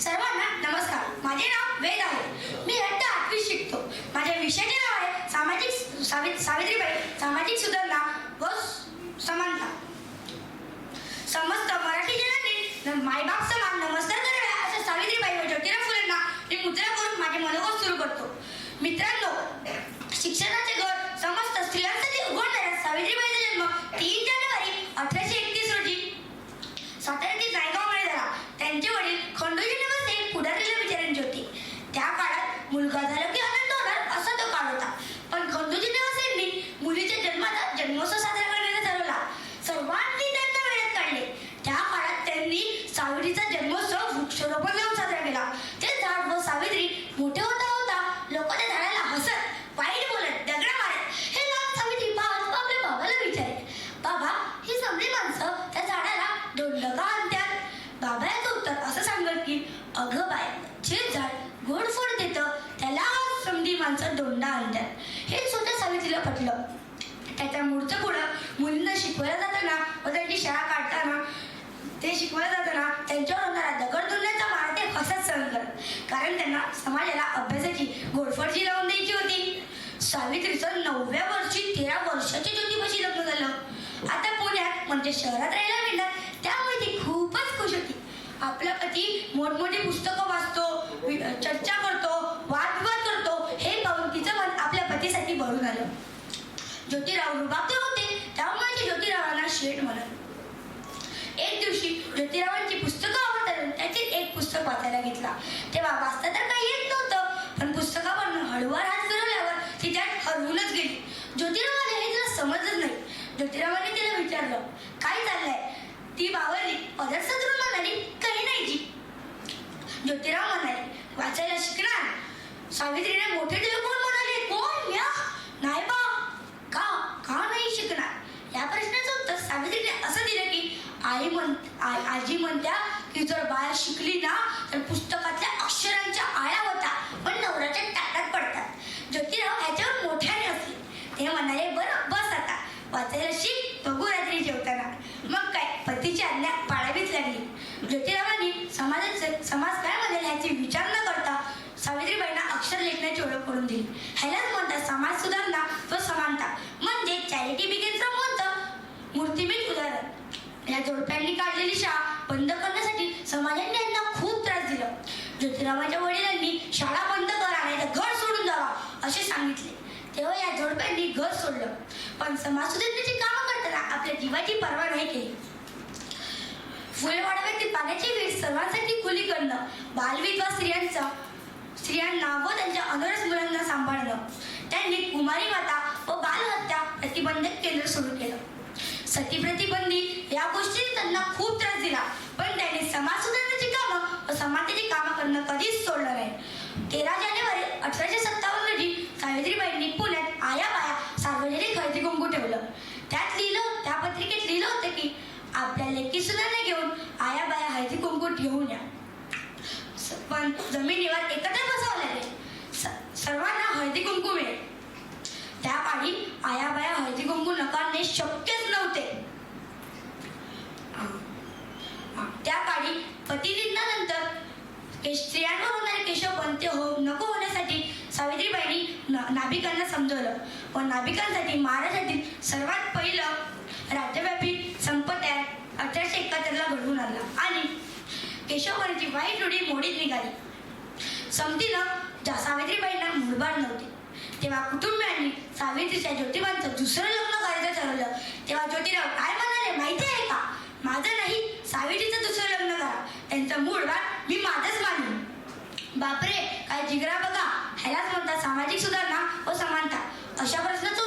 सर्वांना नमस्कार. माझे नाव वेद आहे. मी इयत्ता आठवीत शिकतो. माझ्या विषयाचे नाव आहे सामाजिक सावि सावित्रीबाई. सामाजिक सुधारणा व समानता. समस्त मराठी जनांनी मायबाप समान नमस्कार कराव्या असं सावित्रीबाई व ज्योतिराव फुले मी मुद्रा करून माझे मनोगत सुरू करतो मित्रांनो शिक्षणाचे घर समस्त स्त्रियांसाठी उघडणाऱ्या सावित्रीबाईचा जन्म तीन जानेवारी अठराशे एकतीस रोजी साताऱ्यातील नायगावमध्ये झाला त्यांचे वडील खंडोजी निवास हे पुढारीला विचारांचे होते त्या काळात मुलगा झाला की आनंद होणार असा तो काळ होता पण खंडोजी निवास यांनी मुलीच्या जन्माचा जन्मोत्सव साजरा करण्याचा ठरवला सर्वांनी त्यांना वेळात काढले त्या काळात त्यांनी सावित्रीचा जन्मोत्सव वृक्षारोपण लावून साजरा केला ते झाड व सावित्री मोठे होता होता लोक त्या झाडाला हसत वाईट बोलत दगडा मारत हे लहान सावित्री पाहत व आपल्या बाबाला विचारले बाबा ही समधी माणसं त्या झाडाला दोंड का आणतात बाबा याचं उत्तर असं सांगत की अगं बाय जे झाड गोड फळ देतं त्याला समधी माणसं दोंडा आणतात. हे स्वतः सावित्रीला पटलं. त्याच्या मूर्त पुढं मुलींना शिकवायला जाताना व त्यांची शाळा काढताना ते शिकवायला जाताना त्यांच्यावर होणारा दगड धुण्याचा मार ते हसत सहन करत कारण त्यांना समाजाला अभ्यासाची गोडफडची लावून द्यायची होती. सावित्रीचं नवव्या वर्षी तेरा वर्षाच्या ज्योतिबाशी लग्न झालं. आता पुण्यात म्हणजे शहरात राहायला मिळणार त्यामुळे ती खूपच खुश होती आपला पती मोठमोठी पुस्तकं वाचतो वि- चर्चा करतो वादविवाद करतो हे पाहून तिचं मन आपल्या पतीसाठी भरून आलं ज्योतिराव रुबाबते होते. त्यामुळे ते ज्योतिरावांना शेठ म्हणत एक दिवशी ज्योतिरावांची पुस्तकं आवडतात त्यातील एक पुस्तक वाचायला घेतला. तेव्हा वाचता तर काही येत नव्हतं पण पुस्तकावर हळूवार हात फिरवल्यावर ती त्यात हरवूनच गेली. ज्योतिरावाला हे तिला समजच नाही. ज्योतिरावाने तिला विचारलं काय चाललंय? ती बावरली पदर सदरून म्हणाली काही नाही जी. ज्योतिराव म्हणाले वाचायला शिकणार? सावित्रीने मोठे डोळे कोण म्हणाले? कोण? म्या नाही बा या प्रश्नाचं उत्तर सावित्रीने असं दिलं की आई म्हण आजी म्हणत्या की जर बाया शिकली ना तर पुस्तकातल्या अक्षरांच्या आया होता पण नवऱ्याच्या ताटात पडतात. ज्योतिराव ह्याच्यावर मोठ्याने असले ते म्हणाले बरं बस आता. वाचायला शिक बघू रात्री जेवताना. मग काय पतीची आज्ञा पाळावीच लागली. ज्योतिरावांनी समाजाचे समाज काय म्हणेल ह्याची विचार न करता सावित्रीबाईंना अक्षर लेखण्याची ओळख करून दिली. ह्यालाच म्हणतात समाज सुधारणा व समानता. या जोडप्यांनी काढलेली शाळा बंद करण्यासाठी समाजाने त्यांना खूप त्रास दिला. ज्योतिरावांच्या वडिलांनी शाळा बंद करा नाही तर घर सोडून जावा असे सांगितले. तेव्हा या जोडप्यांनी घर सोडलं. पण समाज सुधारण्याची कामं करताना आपल्या जीवाची पर्वा नाही केली. फुले वाढवायची पाण्याची वीज सर्वांसाठी खुली करणं बालविधवा स्त्रियांचं स्त्रियांना व त्यांच्या अनरस मुलांना सांभाळणं त्यांनी कुमारी माता व बालहत्या प्रतिबंधक केंद्र सुरू केलं. सती प्रतिबंधी या गोष्टीने त्यांना खूप त्रास दिला. पण त्याने समाज सुधारण्याची कामं व समाजाची कामं करणं कधीच सोडलं नाही. तेरा जानेवारी अठराशे सत्तावन्न रोजी सावित्रीबाईंनी पुण्यात आया बाया सार्वजनिक खरेदी कुंकू ठेवलं. त्यात लिहिलं त्या पत्रिकेत लिहिलं होतं की आपल्या लेखी सुधारणा घेऊन आया बाया हळदी कुंकू ठेवून या. स- पण जमिनीवर एकत्र बसावं लागेल. स- सर्वांना हळदी कुंकू मिळेल त्या काळी आया बाया हळदी कुंकू नकारणे शक्यच नव्हते हा. त्या काळी पतिनिधनानंतर के- स्त्रियांवर होणारे केशवपंत हो नको होण्यासाठी सावित्रीबाईंनी न- नाभिकांना समजवलं. व नाभिकांसाठी महाराष्ट्रातील सर्वात पहिलं राज्यव्यापी संप तयार अठराशे एकाहत्तरला घडवून आणला. आणि केशवपंताची वाईट रुढी मोडीत निघाली. समतीनं ज्या सावित्रीबाईंना मुळबाळ नव्हते तेव्हा कुटुंबियांनी सावित्रीच्या ज्योतिबांचं दुसरं लग्न करायचं ठरवलं. तेव्हा ज्योतिराव काय म्हणाले माहिती आहे का? माझं नाही सावित्रीचं दुसरं लग्न करा. त्यांचं मूळ बाळ बापरे काय जिगरा बघा. ह्यालाच म्हणतात सामाजिक सुधारणा व समानता. अशा प्रश्नाचं